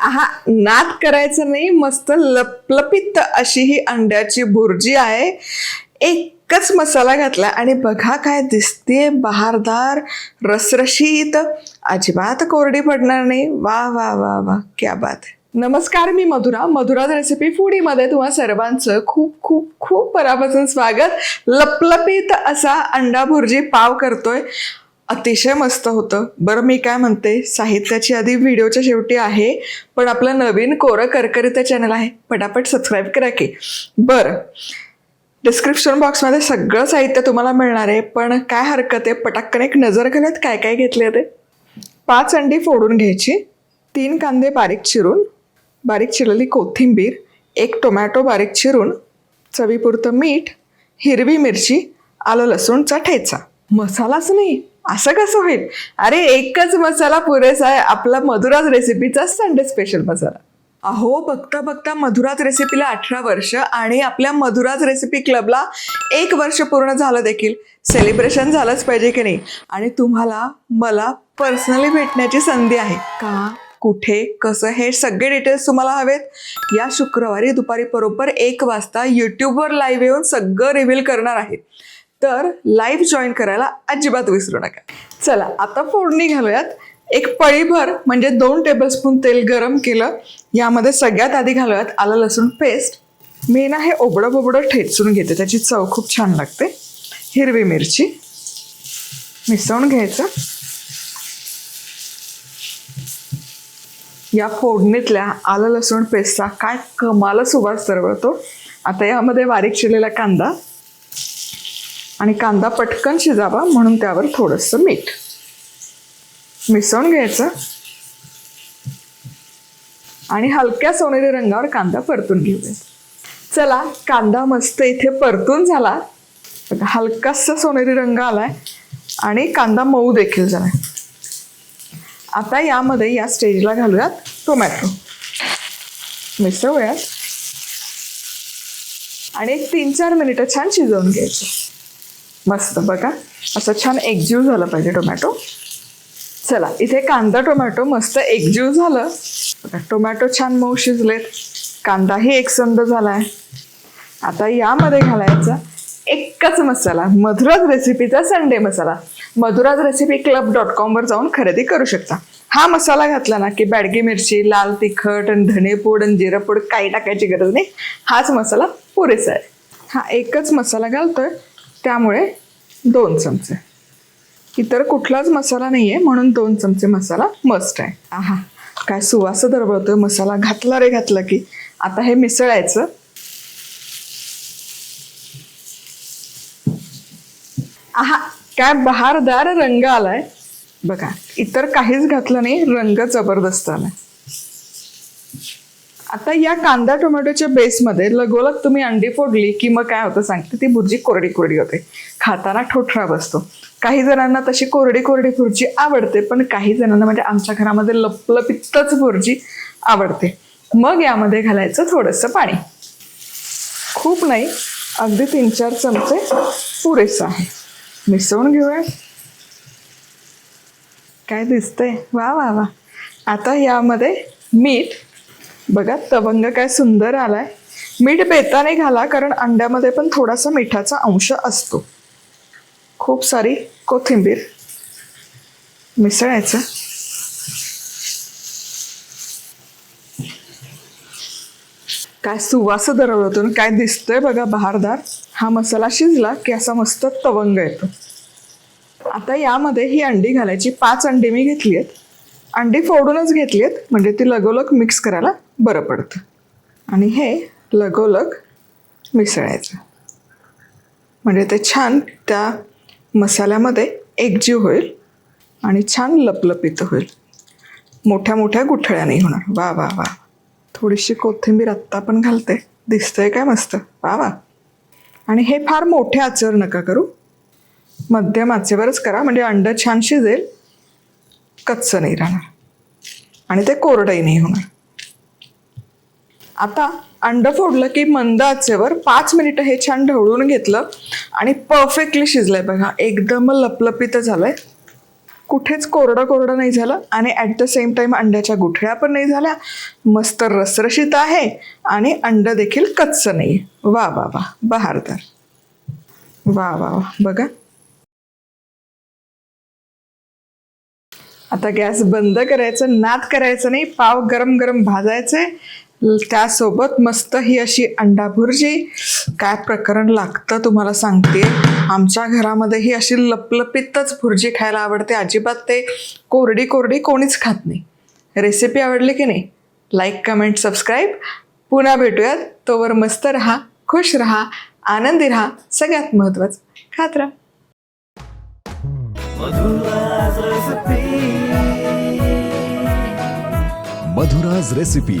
हा नाद करायचं नाही मस्त लपलपित अशी ही अंड्याची भुर्जी आहे. एकच मसाला घातला आणि बघा काय दिसते बहारदार रसरशीत. अजिबात कोरडी पडणार नाही. वा वा वा वा क्या बात. नमस्कार मी मधुरा. मधुरा रेसिपी फूडीमध्ये तुम्हा सर्वांचं खूप खूप खूप मनापासून स्वागत. लपलपीत असा अंडा भुर्जी पाव करतोय. अतिशय मस्त होतं. बरं मी काय म्हणते साहित्याची आधी व्हिडिओच्या शेवटी आहे पण आपलं नवीन कोरं करकरीत चॅनल आहे. पटापट सबस्क्राईब करा की. बरं डिस्क्रिप्शन बॉक्समध्ये सगळं साहित्य तुम्हाला मिळणार आहे पण काय हरकत आहे? पटाक्कन एक नजर घालत काय काय घेतले ते? पाच अंडी फोडून घ्यायची तीन कांदे बारीक चिरून बारीक चिरलेली कोथिंबीर एक टोमॅटो बारीक चिरून चवीपुरतं मीठ हिरवी मिरची आलं लसूणचा ठेचा. मसालाच नाही. असं कसं होईल? अरे एकच मसाला पुरेसा आहे आपला मधुराज रेसिपीचा संडे स्पेशल मसाला. अहो बघता बघता मधुराज रेसिपीला अठरा वर्ष आणि आपल्या मधुराज रेसिपी क्लबला एक वर्ष पूर्ण झालं देखील. सेलिब्रेशन झालंच पाहिजे की नाही? आणि तुम्हाला मला पर्सनली भेटण्याची संधी आहे. का? कुठे कसं हे सगळे डिटेल्स तुम्हाला हवेत. या शुक्रवारी दुपारी बरोबर एक वाजता यूट्यूबवर लाईव्ह येऊन सगळं रिव्हील करणार आहे. तर लाईव्ह जॉईन करायला अजिबात विसरू नका. चला आता फोडणी घालूयात. एक पळीभर म्हणजे दोन टेबलस्पून तेल गरम केलं. यामध्ये सगळ्यात आधी घालूयात आलं लसूण पेस्ट मी ना हे ओबडं बोबडं ठेचून घेते त्याची चव खूप छान लागते. हिरवी मिरची. मिसळून घ्यायचं. या फोडणीतल्या आलं लसूण पेस्टचा काय कमाल सुवास तरवळतो आता यामध्ये बारीक चिरलेला कांदा. आणि कांदा पटकन शिजावा म्हणून त्यावर थोडंसं मीठ. मिसळून घ्यायचं. आणि हलक्या सोनेरी रंगावर कांदा परतून घेऊया. चला कांदा मस्त इथे परतून झाला. बघा, हलकासा सोनेरी रंग आलाय आणि कांदा मऊ देखील झालाय. आता यामध्ये या स्टेजला घालूयात टोमॅटो. मिसळूयात. आणि एक तीन चार मिनिटं छान शिजवून घ्यायचं. मस्त बघा. असं छान एकजीव झालं पाहिजे टोमॅटो. चला इथे कांदा टोमॅटो मस्त एकजीव झालं. बघा टोमॅटो छान मऊ शिजलेत. कांदाही एकसंद झाला आहे आता यामध्ये घालायचा एकच मसाला मधुराज रेसिपीचा संडे मसाला. मधुराज रेसिपी क्लब डॉट कॉमवर जाऊन खरेदी करू शकता. हा मसाला घातला ना की बॅडगी मिरची लाल तिखट आणि धणेपूड आणि जिरपूड काही टाकायची गरज नाही. हाच मसाला पुरेसा आहे. हा एकच मसाला घालतोय. त्यामुळे दोन चमचे. इतर कुठलाच मसाला नाही आहे म्हणून दोन चमचे मसाला मस्ट आहे. आहा. काय सुवास दरवळतोय मसाला घातला रे घातला की. आता हे मिसळायचं. आहा काय बहारदार रंग आलाय. बघा इतर काहीच घातलं नाही रंग जबरदस्त आलाय. आता या कांदा टोमॅटोच्या बेसमध्ये लगोलग तुम्ही अंडी फोडली की मग काय होतं सांगते ती भुर्जी कोरडी कोरडी होते. खाताना ठोठरा बसतो. काही जणांना तशी कोरडी कोरडी भुर्जी आवडते पण काही जणांना म्हणजे आमच्या घरामध्ये लपलपितच भुर्जी आवडते. मग यामध्ये घालायचं थोडंसं पाणी. खूप नाही अगदी तीन चार चमचे पुरेसं आहे. मिसळून घेऊया. काय दिसतंय? वा वा वा. आता यामध्ये मीठ बघा तवंग काय सुंदर आलाय. मीठ बेताने घाला कारण अंड्यामध्ये पण थोडासा मिठाचा अंश असतो. खूप सारी कोथिंबीर मिसळायचं. काय सुवास दरवळतो काय दिसतोय बघा बहारदार. हा मसाला शिजला की असा मस्त तवंग येतो. आता यामध्ये ही अंडी घालायची. पाच अंडी मी घेतली आहेत. अंडी फोडूनच घेतली आहेत. म्हणजे ती लगोलग मिक्स करायला बरं पडतं. आणि हे लगोलग मिसळायचं. म्हणजे ते छान त्या मसाल्यामध्ये एकजीव होईल आणि छान लपलपित होईल. मोठ्या मोठ्या गुठळ्या नाही होणार. वा वा वा. थोडीशी कोथिंबीर आत्ता पण घालते. दिसतंय काय मस्त? वा वा. आणि हे फार मोठे आचर नका करू. मध्यम आचेवरच करा. म्हणजे अंडं छान शिजेल. कच्चं नाही राहणार. आणि ते कोरडंही नाही होणार. आता अंड फोडलं की मंद आचेवर पाच मिनिटं हे छान ढवळून घेतलं आणि परफेक्टली शिजलंय बघा. एकदम लपलपित झालंय. कुठेच कोरडं कोरडं नाही झालं आणि ॲट द सेम टाइम अंड्याच्या गुठळ्या पण नाही झाल्या. मस्त रसरशीत आहे आणि अंड देखील कच्चं नाही वा वा वा. बहारदार. वा वा वा. बघा. आता गॅस बंद करायचं नाद करायचं नाही. पाव गरम गरम भाजायचे. त्यासोबत मस्त ही अशी अंडा भुर्जी काय प्रकरण लागतं तुम्हाला सांगते. आमच्या घरामध्ये ही अशी लपलपीतच भुर्जी खायला आवडते. अजिबात ते कोरडी कोरडी कोणीच खात नाही. रेसिपी आवडली की नाही? लाईक कमेंट सबस्क्राईब पुन्हा भेटूयात. तोवर मस्त राहा खुश राहा आनंदी राहा. सगळ्यात महत्त्वाचं खात राहा. मधुराज रेसिपी